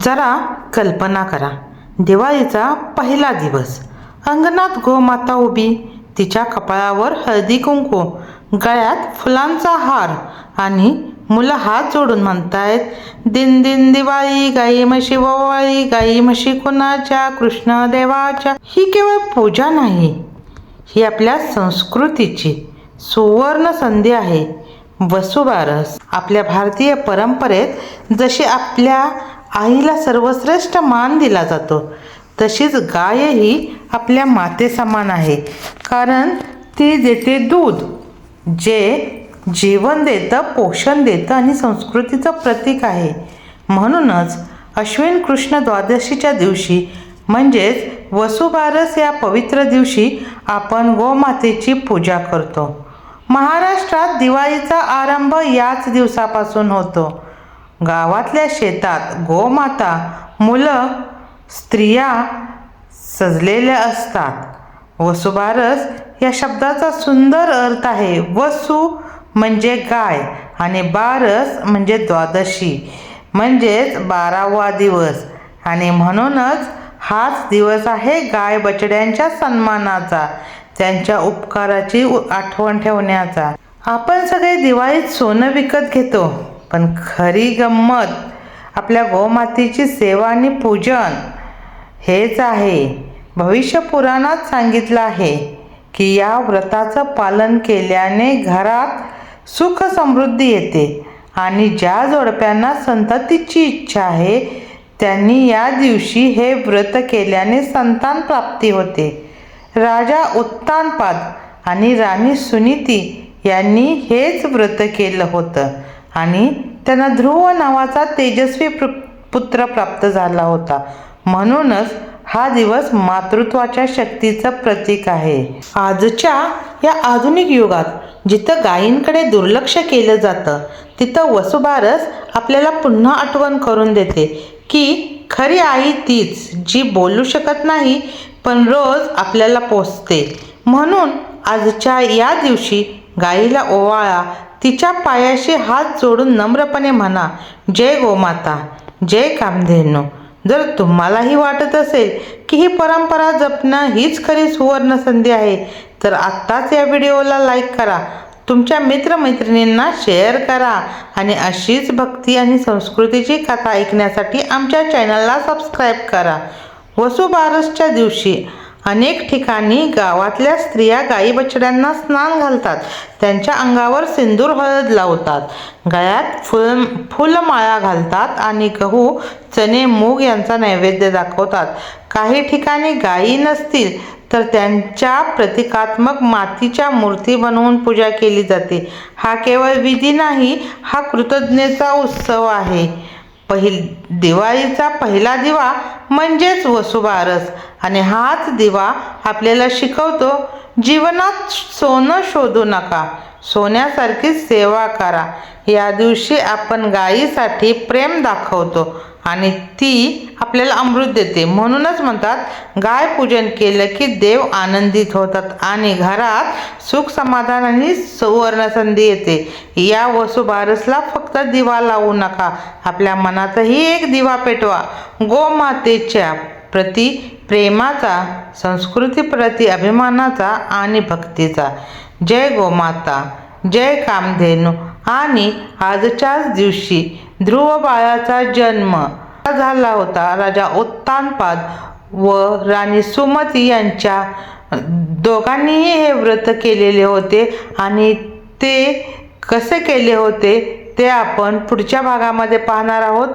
जरा कल्पना करा. दिवाळीचा पहिला दिवस. अंगणात गोमाता उभी तिच्या कपाळावर हळदी कुंकू गळ्यात फुलांचा हार आणि मुलं हात जोडून म्हणतायत दिन दिन दिवाळी गाई म्हशी ववाळी गाई म्हशी कुणाच्या कृष्ण देवाच्या. ही केवळ पूजा नाही ही आपल्या संस्कृतीची सुवर्ण संधी आहे. वसुबारस आपल्या भारतीय परंपरेत जशी आपल्या आईला सर्वश्रेष्ठ मान दिला जातो. तशीच गाय ही आपल्या मातेसमान आहे. कारण ती देते दूध जे जीवन देतं पोषण देतं आणि संस्कृतीचं प्रतीक आहे. म्हणूनच अश्विन कृष्ण द्वादशीच्या दिवशी म्हणजेच वसुबारस या पवित्र दिवशी आपण गोमातेची पूजा करतो. महाराष्ट्रात दिवाळीचा आरंभ याच दिवसापासून होतो. गावातल्या शेतात गोमाता मुलं स्त्रिया सजलेल्या असतात. वसुबारस या शब्दाचा सुंदर अर्थ आहे. वसु म्हणजे गाय आणि बारस म्हणजे द्वादशी. म्हणजेच बारावा दिवस. आणि म्हणूनच हाच दिवस आहे गाय बछड्यांच्या सन्मानाचा त्यांच्या उपकाराची उ- आठवण ठेवण्याचा. आपण सगळे दिवाळीत सोनं विकत घेतो. पण खरी गंमत आपल्या गोमातेची सेवा आणि पूजन हेच आहे. भविष्य पुराणात सांगितलं आहे की या व्रताचं पालन केल्याने घरात सुख समृद्धी येते आणि ज्या जोडप्यांना संततीची इच्छा आहे त्यांनी या दिवशी हे व्रत केल्याने संतान प्राप्ती होते. राजा उत्तानपाद आणि राणी सुनीती यांनी हेच व्रत केलं होतं. आणि त्यांना ध्रुव नावाचा तेजस्वी पुत्र प्राप्त झाला होता. म्हणूनच हा दिवस मातृत्वाच्या शक्तीचं प्रतीक आहे. आजच्या या आधुनिक युगात जिथं गायींकडे दुर्लक्ष केलं जातं तिथं वसुबारस आपल्याला पुन्हा आठवण करून देते की खरी आई तीच जी बोलू शकत नाही पण रोज आपल्याला पोचते म्हणून आजच्या या दिवशी गाईला ओवाळा तिच्या पायाशी हात जोडून नम्रपणे म्हणा जय गोमाता जय कामधेनू. जर तुम्हालाही वाटत असेल की ही परंपरा जपणं हीच खरी सुवर्ण संधी आहे तर आत्ताच या व्हिडिओला लाईक करा तुमच्या मित्रमैत्रिणींना शेअर करा आणि अशीच भक्ती आणि संस्कृतीची कथा ऐकण्यासाठी आमच्या चॅनलला सबस्क्राईब करा. वसुबारसच्या दिवशी अनेक ठिकाणी गावातल्या स्त्रिया गाई बछड्यांना स्नान घालतात. त्यांच्या अंगावर सिंदूर हळद लावतात. गळ्यात फुल फुलमाळा घालतात आणि गहू चणे मूग यांचा नैवेद्य दाखवतात. काही ठिकाणी गायी नसतील तर त्यांच्या प्रतिकात्मक मातीच्या मूर्ती बनवून पूजा केली जाते. हा केवळ विधी नाही हा कृतज्ञतेचा उत्सव आहे. पहिल दिवाळीचा पहिला दिवा म्हणजेच वसुबारस. आणि हाच दिवा आपल्याला शिकवतो जीवनात सोनं शोधू नका. सोन्यासारखी सेवा करा. या दिवशी आपण गायीसाठी प्रेम दाखवतो आणि ती आपल्याला अमृत देते. म्हणूनच म्हणतात गाय पूजन केलं की देव आनंदित होतात आणि घरात सुख समाधान आणि सुवर्ण संधी येते. या वसुबारसला फक्त दिवा लावू नका. आपल्या मनातही एक दिवा पेटवा. गोमातेच्या प्रति प्रेमाचा संस्कृतीप्रती अभिमानाचा आणि भक्तीचा. जय गोमाता जय कामधेनू. आणि आजच्याच दिवशी ध्रुव बाळाचा जन्म झाला होता. राजा उत्तानपाद व राणी सुमती यांच्या दोघांनीही हे व्रत केलेले होते आणि ते कसे केले होते ते आपण पुढच्या भागामध्ये पाहणार आहोत.